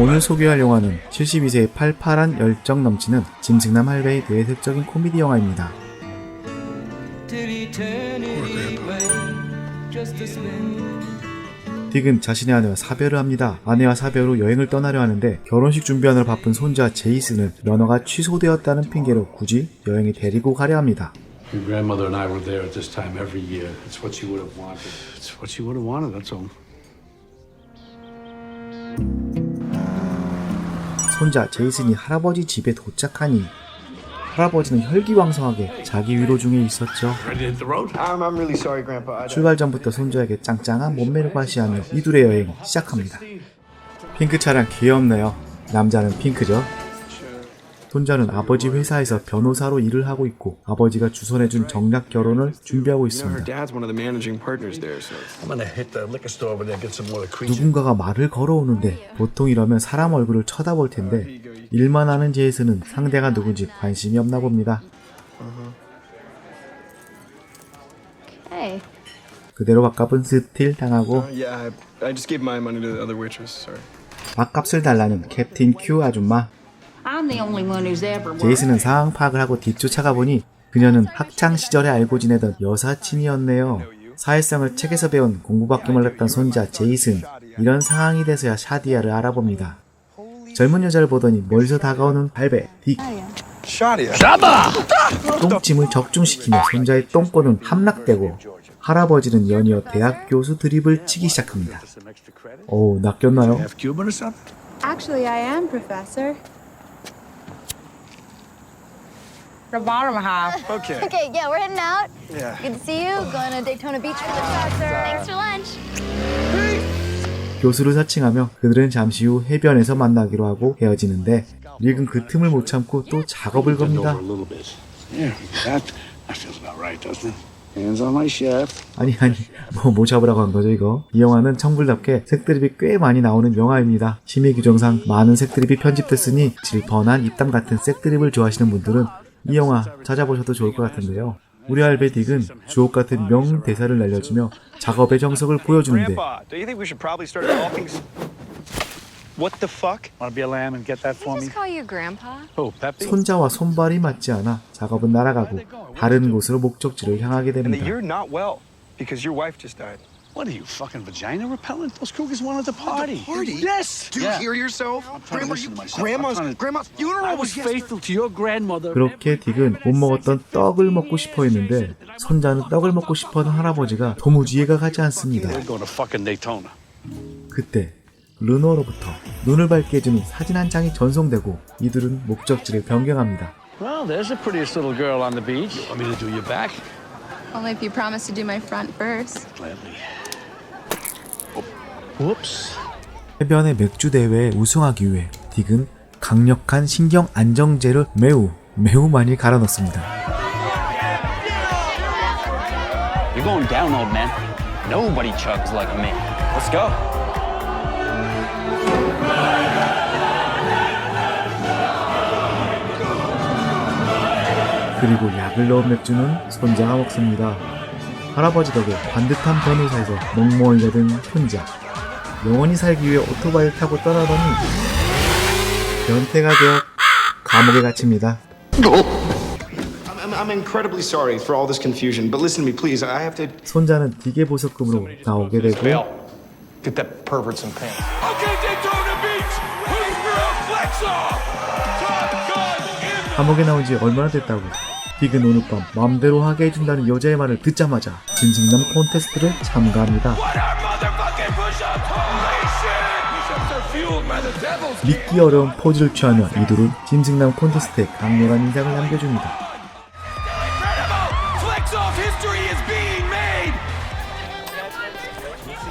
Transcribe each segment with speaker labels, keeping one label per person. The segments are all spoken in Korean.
Speaker 1: 오늘 소개할 영화는 72세의 팔팔한 열정 넘치는 짐승남 할배의 내색적인 코미디 영화입니다. 딕은 자신의 아내와 사별을 합니다. 아내와 사별 후 여행을 떠나려 하는데 결혼식 준비하느라 바쁜 손자 제이슨은 면허가 취소되었다는 핑계로 굳이 여행에 데리고 가려 합니다.
Speaker 2: Your grandmother and I were there at this time every year. It's what she would have wanted. It's what she would have wanted, that's all.
Speaker 1: 손자 제이슨이 할아버지 집에 도착하니 할아버지는 혈기왕성하게 자기 위로 중에 있었죠. 출발 전부터 손자에게 짱짱한 몸매를 과시하며 이둘의 여행 시작합니다. 핑크 차량 귀엽네요. 남자는 핑크죠. 손자는 아버지 회사에서 변호사로 일을 하고 있고 아버지가 주선해준 정략 결혼을 준비하고 있습니다. 누군가가 말을 걸어오는데 보통 이러면 사람 얼굴을 쳐다볼 텐데 일만 하는 제이슨은 상대가 누군지 관심이 없나 봅니다. 그대로 밥값은 스틸 당하고
Speaker 3: Uh.
Speaker 1: 밥값을 달라는 캡틴 큐 아줌마. 제이슨은 상황 파악을 하고 뒤쫓아가 보니 그녀는 학창 시절에 알고 지내던 여사친이었네요. 사회성을 책에서 배운 공부밖에 몰랐던 손자 제이슨. 이런 상황이 돼서야 샤디아를 알아봅니다. 젊은 여자를 보더니 멀리서 다가오는 발베 딕.
Speaker 3: Shadia.
Speaker 1: 똥침을 적중시키며 손자의 똥꼬는 함락되고 할아버지는 연이어 대학 교수 드립을 치기 시작합니다. 오, 낚였나요?
Speaker 4: The bottom half.
Speaker 3: Okay.
Speaker 5: Okay, yeah, we're heading out.
Speaker 3: Yeah.
Speaker 5: Good to see you. Going to Daytona Beach for the Professor. Thanks for lunch.
Speaker 1: 교수를 사칭하며 그들은 잠시 후 해변에서 만나기로 하고 헤어지는데 릭은 그 틈을 못 참고 또 작업을 겁니다.
Speaker 2: over a little bit. Yeah, that, that feels about right, doesn't it? Hands on my shaft.
Speaker 1: 아니 아니 뭐 뭐 잡으라고 한 거죠 이거? 이 영화는 청불답게 색드립이 꽤 많이 나오는 영화입니다. 심의 규정상 많은 색드립이 편집됐으니 질펀한 입담 같은 색드립을 좋아하시는 분들은 이 영화 찾아보셔도 좋을 것 같은데요. 우리 알베딕은 주옥 같은 명 대사를 날려주며 작업의 정석을 보여주는데
Speaker 3: Grandpa, do you think we should probably start talking? s- What the fuck?
Speaker 2: Wanna be a lamb and get that for me?
Speaker 5: call you Grandpa?
Speaker 2: Oh, Pepe?
Speaker 1: 손자와 손발이 맞지 않아 작업은 날아가고 다른 곳으로 목적지를 향하게 됩니다.
Speaker 2: What are you, fucking vagina repellent? Those cougars wanted to party.
Speaker 3: Party?
Speaker 2: Yes!
Speaker 3: Do you hear yourself?
Speaker 2: trying to
Speaker 3: Grandma,
Speaker 2: listen
Speaker 3: you,
Speaker 2: to myself.
Speaker 3: grandma's,
Speaker 2: I'm trying to-
Speaker 3: grandma's funeral
Speaker 2: I
Speaker 3: was
Speaker 2: was
Speaker 3: yesterday.
Speaker 2: faithful to your grandmother.
Speaker 1: 그렇게 딕은 못 먹었던 떡을 먹고 싶어 했는데 손자는 떡을 먹고 싶어 하는 할아버지가 도무지 이해가 가지 않습니다.
Speaker 2: We're going to fucking Daytona.
Speaker 1: 그때 르노로부터 눈을 밝게 해주는 사진 한 장이 전송되고 이들은 목적지를 변경합니다.
Speaker 2: Well, there's the prettiest little girl on the beach. Want me to do your back?
Speaker 5: Only if you promise to do my front first.
Speaker 2: Gladly.
Speaker 1: 해변의 맥주 대회에 우승하기 위해 딕은 강력한 신경 안정제를 매우 매우 많이 갈아 넣습니다.
Speaker 6: You're going down, old man. Nobody chugs like me. Let's go.
Speaker 1: 그리고 약을 넣은 맥주는 손자가 먹습니다. 할아버지 덕에 반듯한 변호사에서 멍멍이가 된 혼자 영원히 살기 위해 오토바이를 타고 떠나더니 변태가 되어 감옥에 갇힙니다.
Speaker 3: I'm, I'm, incredibly sorry for all this confusion, but listen to me, please. I have to.
Speaker 1: 손자는 딕의 보석금으로 나오게 되고
Speaker 3: Get that pervert some pants.
Speaker 7: Okay, Daytona Beach! Who's real flex off? Top gun in
Speaker 1: 감옥에 나온 지 얼마나 됐다고 딕은 오늘 밤 마음대로 하게 해준다는 여자의 말을 듣자마자 짐승남 콘테스트를 참가합니다.
Speaker 7: What are motherfucking
Speaker 1: 믿기 어려운 포즈를 취하며 이들은 짐승남 콘테스트에 강렬한 인상을 남겨줍니다.
Speaker 7: incredible! Flex off history is being made!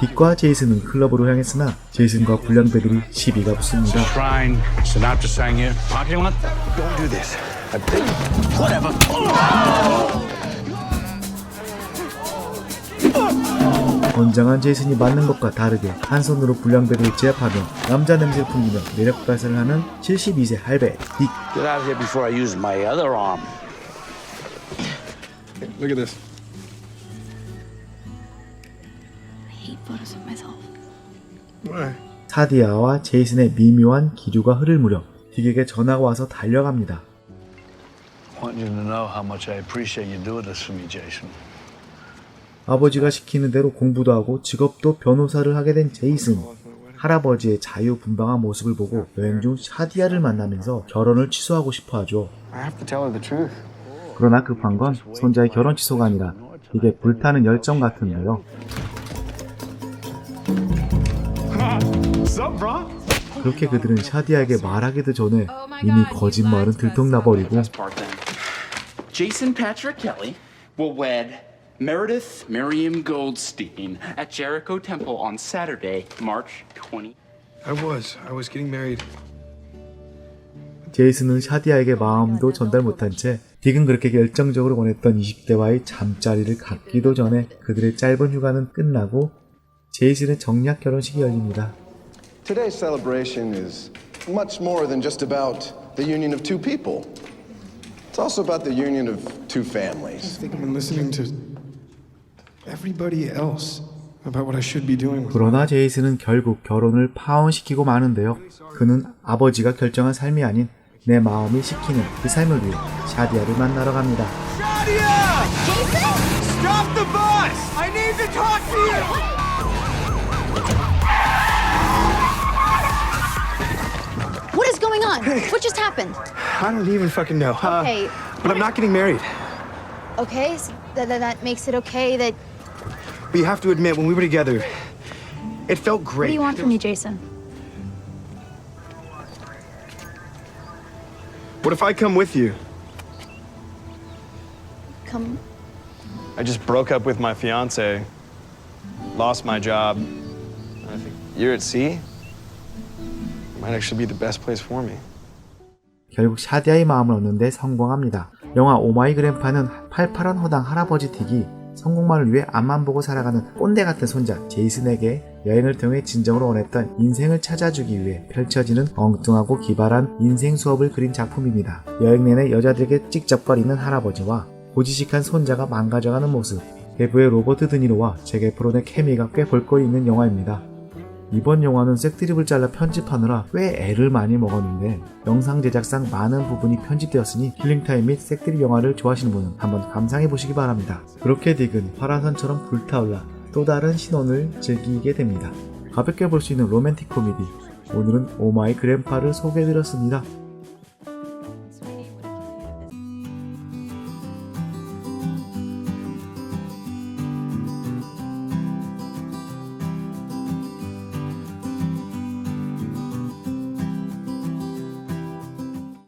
Speaker 1: 딕과 제이슨은 클럽으로 향했으나 제이슨과 불량배들이 시비가 붙습니다. 건장한 제이슨이 맞는 것과 다르게 한 손으로 불량배들을 제압하며 남자 냄새를 풍기며 매력 발산을 하는 72세 할배 딕
Speaker 2: Get out of here before I use my other arm.
Speaker 3: Look at this.
Speaker 5: I hate photos of myself.
Speaker 3: Why?
Speaker 1: 사디아와 제이슨의 미묘한 기류가 흐를 무렵 딕에게 전화가 와서 달려갑니다.
Speaker 8: want you to know how much I appreciate you doing this for me, Jason.
Speaker 1: 아버지가 시키는 대로 공부도 하고 직업도 변호사를 하게 된 제이슨. 할아버지의 자유분방한 모습을 보고 여행 중 샤디아를 만나면서 결혼을 취소하고 싶어 하죠. 그러나 급한 건 손자의 결혼 취소가 아니라 이게 불타는 열정 같은데요. 그렇게 그들은 샤디아에게 말하기도 전에 이미 거짓말은 들통나버리고.
Speaker 9: Jason Patrick Kelly will wed Meredith Miriam Goldstein at Jericho Temple on Saturday, March 20.
Speaker 3: I was. I was getting married.
Speaker 1: 제이슨은 샤디아에게 마음도 전달 못한 채 딕은 그렇게 열정적으로 원했던 20대와의 잠자리를 갖기도 전에 그들의 짧은 휴가는 끝나고 제이슨의 정략 결혼식이 열립니다.
Speaker 10: Today's celebration is much more than just about the union of two people. It's also about the union of two families.
Speaker 3: I think I've been listening to
Speaker 1: 그러나 제이슨은 결국 결혼을 파혼시키고 마는데요. 그는 아버지가 결정한 삶이 아닌 내 마음이 시키는 그 삶을 위해 샤디아를 만나러 갑니다.
Speaker 7: Stop the bus! I need to talk to you!
Speaker 5: What is going on? What just happened?
Speaker 3: I don't even fucking know. Uh,
Speaker 5: Okay.
Speaker 3: but I'm not getting married.
Speaker 5: Okay, so that, that, that makes it okay that.
Speaker 3: But you have to admit, when we were together, it felt great.
Speaker 5: What do you want from me, Jason?
Speaker 3: What if I come with you?
Speaker 5: Come.
Speaker 11: I just broke up with my fiance, lost my job. I think you're at sea might actually be the best place for me.
Speaker 1: 결국 샤디아의 마음을 얻는데 성공합니다. 영화 오마이 그랜파는 팔팔한 허당 할아버지 틱이 성공만을 위해 앞만 보고 살아가는 꼰대 같은 손자 제이슨에게 여행을 통해 진정으로 원했던 인생을 찾아주기 위해 펼쳐지는 엉뚱하고 기발한 인생 수업을 그린 작품입니다. 여행 내내 여자들에게 찍적거리는 할아버지와 고지식한 손자가 망가져가는 모습, 배부의 로버트 드니로와 잭 에프론의 케미가 꽤 볼거리 있는 영화입니다. 이번 영화는 색드립을 잘라 편집하느라 꽤 애를 많이 먹었는데 영상 제작상 많은 부분이 편집되었으니 킬링타임 및 색드립 영화를 좋아하시는 분은 한번 감상해 보시기 바랍니다. 그렇게 딕은 화라산처럼 불타올라 또 다른 신혼을 즐기게 됩니다. 가볍게 볼 수 있는 로맨틱 코미디 오늘은 오마이 그랜파를 소개해드렸습니다.